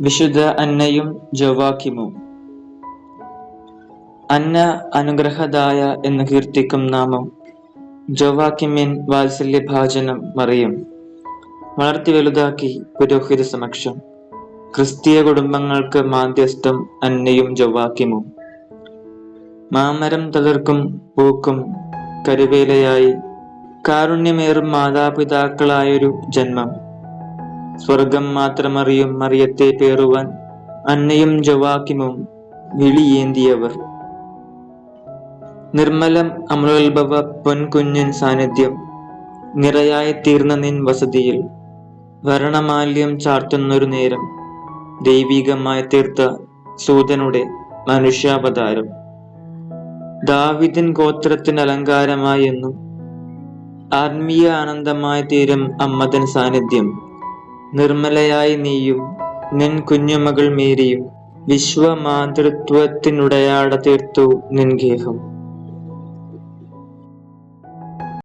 വിശുദ്ധ അന്നയും ജവാക്കിമും. അന്ന അനുഗ്രഹദായ എന്ന് കീർത്തിക്കും നാമം ജോവാക്കിമിൻ വാത്സല്യഭാജനം മറിയും. വളർത്തി വലുതാക്കി പുരോഹിത സമക്ഷം. ക്രിസ്തീയ കുടുംബങ്ങൾക്ക് മാധ്യസ്ഥം അന്നയും ജവാക്കിമും. മാമരം തളിർക്കും പൂക്കും കരുവേലയായി കാരുണ്യമേറും മാതാപിതാക്കളായൊരു ജന്മം. സ്വർഗം മാത്രമറിയും മറിയത്തെ പേറുവാൻ അന്നയും ജവാക്കിമും വിളിയേന്തിയവർ. നിർമ്മലം അമലോത്ഭവ പൊൻകുഞ്ഞൻ സാന്നിധ്യം നിറയായി തീർന്ന നിൻ വസതിയിൽ വരണമാല്യം ചാർത്തുന്നൊരു നേരം ദൈവികമായി തീർത്ത സൂതനുടെ മനുഷ്യാവതാരം. ദാവിദിൻ ഗോത്രത്തിന് അലങ്കാരമായി എന്നും ആത്മീയ ആനന്ദമായി തീരും അമ്മതൻ സാന്നിധ്യം നിർമ്മലയായി നീയും നിൻ കുഞ്ഞുമകൾ മേരിയും വിശ്വമാതൃത്വത്തിനുടയാട തീർത്തു നിൻ ഗേഹം.